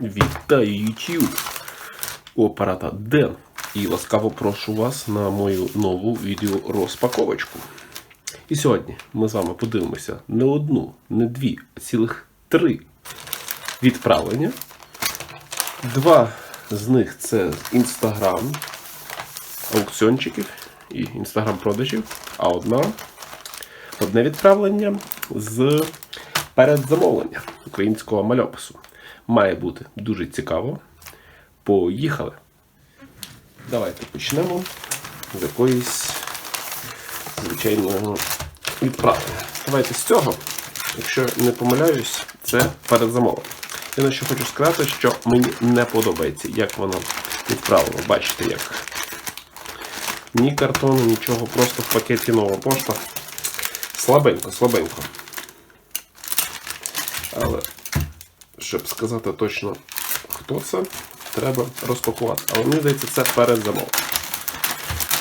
Вітаю YouTube! У апарата Ден. І ласкаво прошу вас на мою нову відеорозпаковочку. І сьогодні ми з вами подивимося не одну, не дві, а цілих три відправлення. Два з них це інстаграм аукціончиків і інстаграм продажів, а одна одне відправлення з передзамовлення українського мальопису. Має бути дуже цікаво. Поїхали. Давайте почнемо з якоїсь звичайного відправлення. Давайте з цього, якщо не помиляюсь, це передзамовлення. Єдине, що хочу сказати, що мені не подобається, як воно відправлено. Бачите, як ні картону, нічого, просто в пакеті нова пошта. Слабенько, слабенько. Але, щоб сказати точно, хто це, треба розпакувати. Але мені здається, це перед замовленням.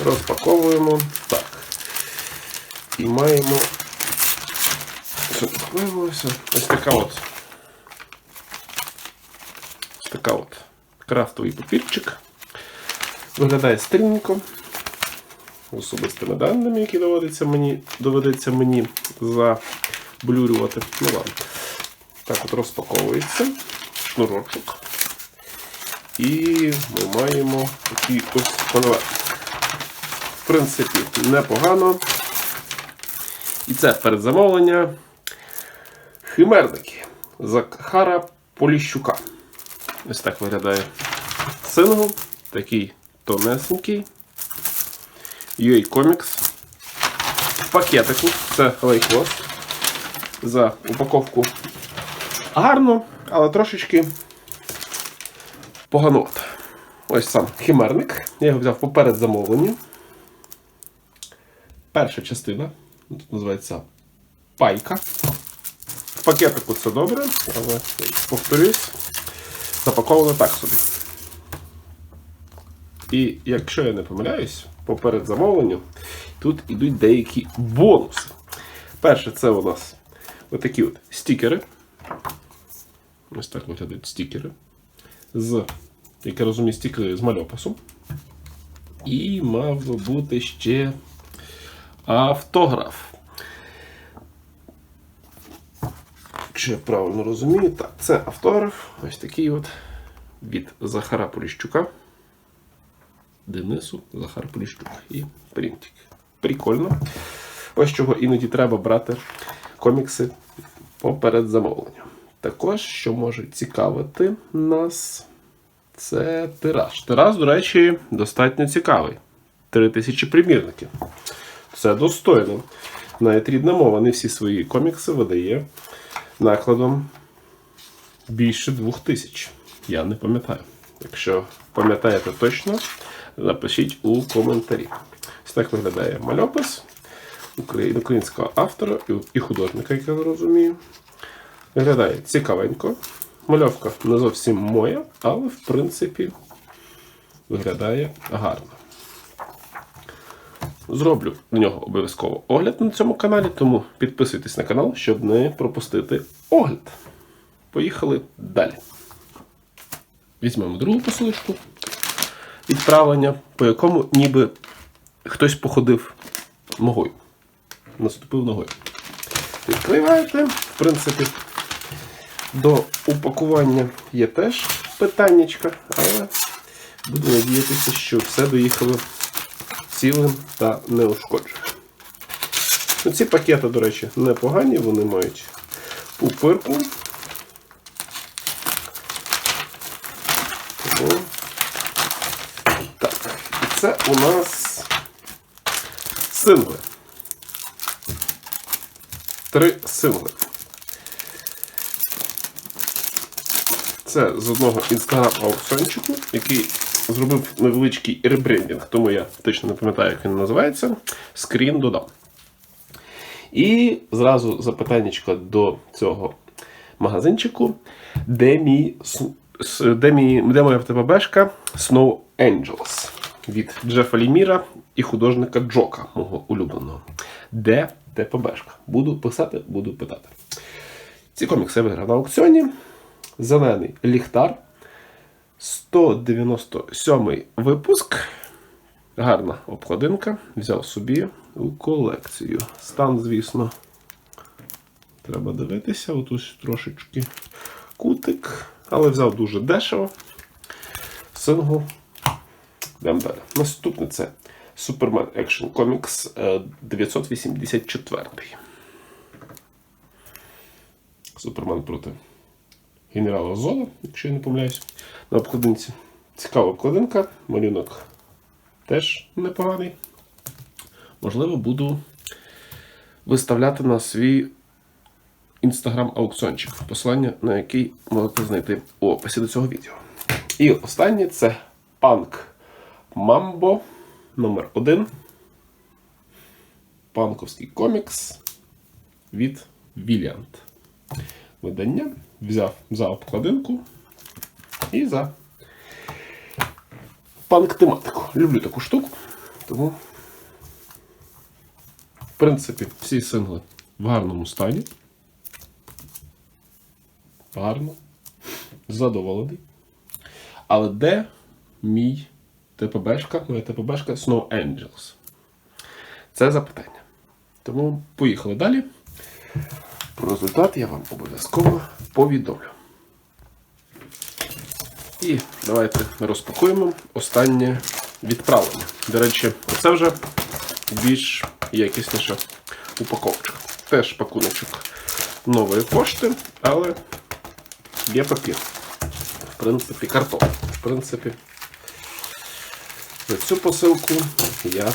Розпаковуємо. Так. І маємо. Виявилося? Ось така от. Така от крафтовий папірчик. Виглядає стрімненько. З особистими даними, які доведеться мені, доведеться мені заблюрювати. Ну ладно. Так от розпаковується шнурочок. І ми маємо такий ось конверт. В принципі, непогано. І це передзамовлення химерники Захара Поліщука. Ось так виглядає сингл. Такий тонесенький. UA Comics. В пакетику. Це лейкос. За упаковку гарно, але трошечки поганувато. Ось сам химерник. Я його взяв поперед замовлення. Перша частина. Тут називається пайка. В пакетику це добре, але повторюсь, запаковано так собі. І якщо я не помиляюсь, поперед замовленню тут ідуть деякі бонуси. Перше, це у нас отакі от стікери. Ось так виглядають стікери. З, як я розумію, стікери з мальописом. І мав бути ще автограф. Якщо я правильно розумію, так, це автограф. Ось такий от від Захара Поліщука. Денису Захар Поліщук. І принтик. Прикольно. Ось чого іноді треба брати комікси поперед замовленням. Також, що може цікавити нас, це тираж. Тираж, до речі, достатньо цікавий. 3000 примірників. Це достойно. Навіть рідна мова не всі свої комікси видає накладом більше 2000. Я не пам'ятаю. Якщо пам'ятаєте точно, напишіть у коментарі. Ось так виглядає мальопис українського автора і художника, як я розумію. Виглядає цікавенько. Мальовка не зовсім моя, але в принципі виглядає гарно. Зроблю на нього обов'язково огляд на цьому каналі, тому підписуйтесь на канал, щоб не пропустити огляд. Поїхали далі. Візьмемо другу посилочку відправлення, по якому ніби хтось походив ногою. Наступив ногою. Відкриваєте, в принципі, до упакування є теж питаннячка, але буду надіятися, що все доїхало цілим та неушкодженим. Ну, Ці пакети, до речі, непогані, вони мають пупирку. Тому... Так, і це у нас сингли. Три сингли. Це з одного інстаграм-аукціончику, який зробив невеличкий ребрендінг, тому я точно не пам'ятаю, як він називається. Скрін додам. І зразу запитання до цього магазинчику, де мій, де мій, де моя ФТПБшка Snow Angels від Джефа Ліміра і художника Джока, мого улюбленого. Де ТПБшка? Буду писати, буду питати. Ці комікси виграв на аукціоні. Зелений ліхтар 197 випуск. Гарна обкладинка. Взяв собі у колекцію. Стан, звісно, треба дивитися. Отут трошечки кутик, але взяв дуже дешево. Сингл. Йдемо далі. Наступне це Superman Action Comics е, 984. Супермен проти генерала Зола, якщо я не помиляюсь, на обкладинці. Цікава обкладинка, малюнок теж непоганий. Можливо, буду виставляти на свій інстаграм-аукціончик, посилання на який можете знайти у описі до цього відео. І останнє це панк Мамбо номер 1 Панковський комікс від Віліант. Видання взяв за обкладинку і за панк-тематику. Люблю таку штуку, тому, в принципі, всі сингли в гарному стані. Гарно. Задоволений. Але де мій ТПБшка, моя ТПБшка Snow Angels? Це запитання. Тому поїхали далі. Про результат я вам обов'язково повідомлю. І давайте розпакуємо останнє відправлення. До речі, це вже більш якісніша упаковочка. Теж пакуночок нової пошти, але є папір. В принципі, картон. В принципі, за цю посилку я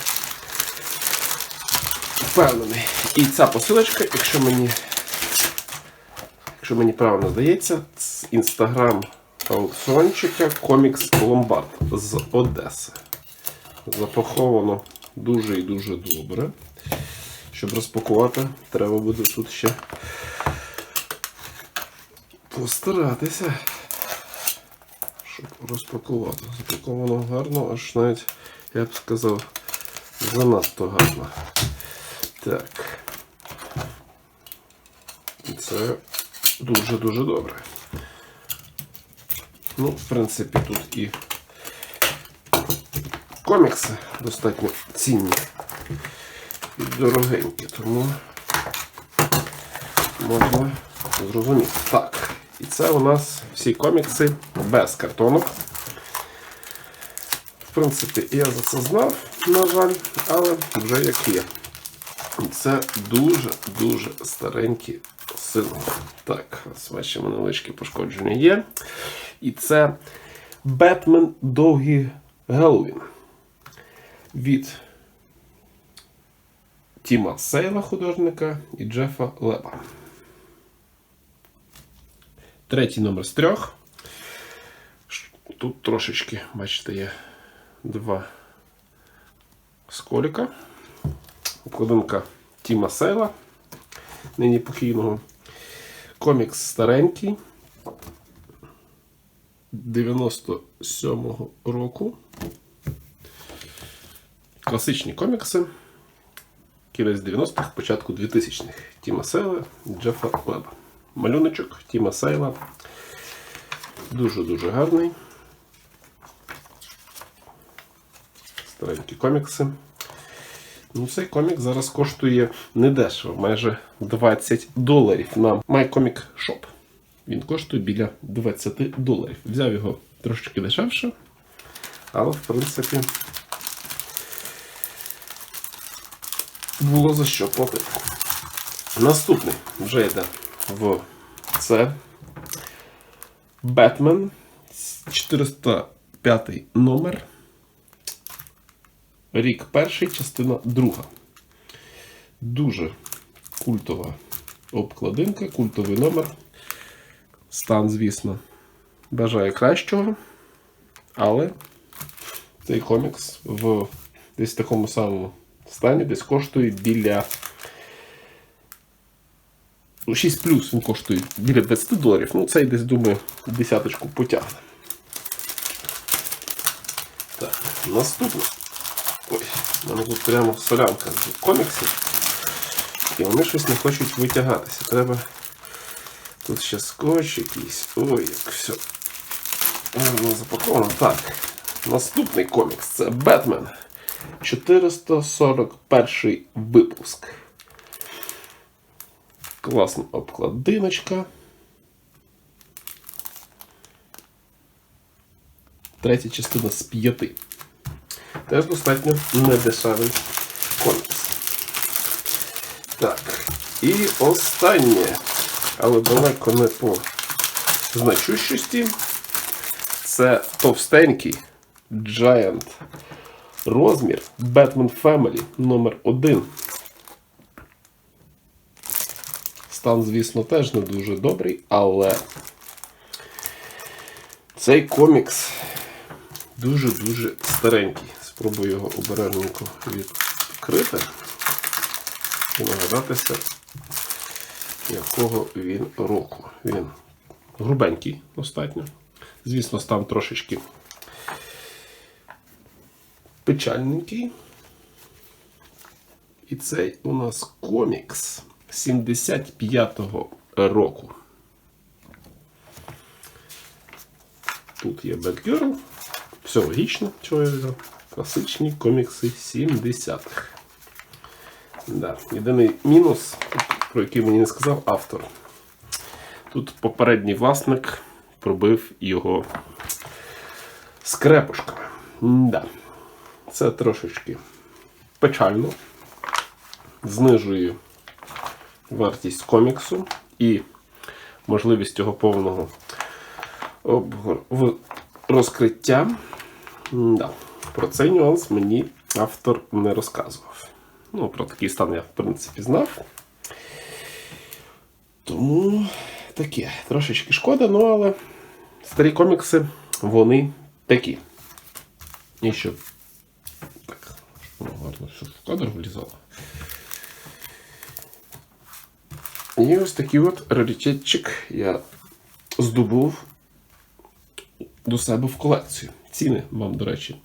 впевнений. І ця посилочка, якщо мені, якщо мені правильно здається, інстаграм аукціончика Комікс Ломбард з Одеси. Запаковано дуже і дуже добре. Щоб розпакувати, треба буде тут ще постаратися, щоб розпакувати. Запаковано гарно, аж навіть, я б сказав, занадто гарно. Так. Це дуже-дуже добре. Ну, в принципі, тут і комікси достатньо цінні і дорогенькі, тому можна зрозуміти. Так, і це у нас всі комікси без картонок. В принципі, я за це знав, на жаль, але вже як є. Це дуже-дуже старенькі сингли. Так, бачимо, невеличкі пошкодження є. І це Бетмен Довгий Геловін від Тіма Сейла, художника, і Джефа Леба. Третій номер з трьох. Тут трошечки, бачите, є два сколіка. Обкладинка Тіма Сейла, нині покійного. Комікс старенький. 97-го року. Класичні комікси. Кінець 90-х, початку 2000-х. Тіма Сейла, Джефа Леба. Малюночок Тіма Сейла. Дуже-дуже гарний. Старенькі комікси. Ну, цей комік зараз коштує недешево, майже 20 доларів на MyComic Shop. Він коштує біля 20 доларів. Взяв його трошечки дешевше, але в принципі було за що платити. Наступний вже йде в це Бетмен 405 номер. Рік перший, частина друга. Дуже культова обкладинка, культовий номер. Стан, звісно, бажає кращого. Але цей комікс в десь такому самому стані десь коштує біля. Ну, 6 плюс він коштує біля 20 доларів. Ну, цей десь, думаю, десяточку потягне. Так, наступне. Ой, в мене тут прямо солянка з коміксів. І вони щось не хочуть витягатися. Треба. Тут ще скотч якийсь. Ой, як все Воно запаковано. Так. Наступний комікс це Бетмен. 441 випуск. Класна обкладиночка. Третя частина з п'яти. Теж достатньо недешевий комікс. Так. І останнє, але далеко не по значущості. Це товстенький Giant розмір Batman Family номер 1 Стан, звісно, теж не дуже добрий, але цей комікс дуже-дуже старенький. Спробую його обережненько відкрити і нагадатися, якого він року. Він грубенький достатньо. Звісно, стан трошечки печальненький. І цей у нас комікс 75-го року. Тут є Batgirl. Все логічно, чого я взяв. Класичні комікси 70-х. Да. Єдиний мінус, про який мені не сказав автор. Тут попередній власник пробив його скрепушками. Да. Це трошечки печально. Знижує вартість коміксу і можливість його повного обгор... Да. Про цей нюанс мені автор не розказував. Ну, про такий стан я, в принципі, знав. Тому таке, трошечки шкода, ну але старі комікси, вони такі. І що. Так, воно гарно все в кадр влізало. І ось такий от раритетчик я здобув до себе в колекцію. Ціни вам, до речі,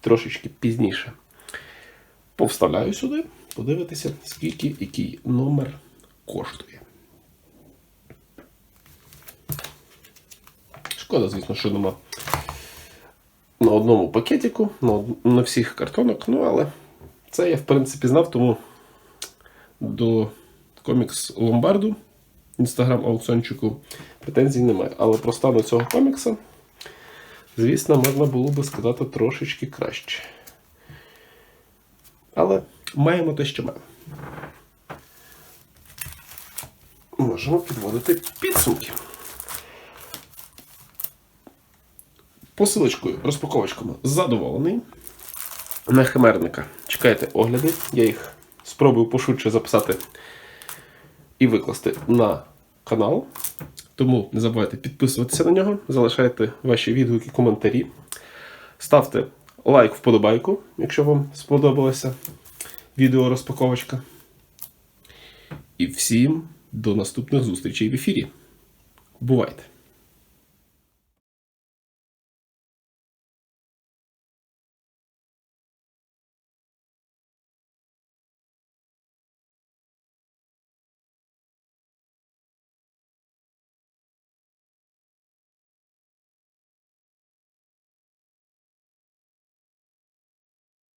трошечки пізніше. Повставляю сюди, подивитися, скільки який номер коштує. Шкода, звісно, що нема на одному пакетику, на, на всіх картонах, ну але це я в принципі знав, тому до комікс Ломбарду, інстаграм аукціончику претензій немає. Але про стану цього комікса, звісно, можна було би сказати трошечки краще. Але маємо те, що маємо. Можемо підводити підсумки. Посилочкою, розпаковочками задоволений. На химерника чекайте огляди. Я їх спробую пошвидше записати і викласти на канал. Тому не забувайте підписуватися на нього, залишайте ваші відгуки, коментарі. Ставте лайк вподобайку, якщо вам сподобалося відео розпаковочка. І всім до наступних зустрічей в ефірі. Бувайте!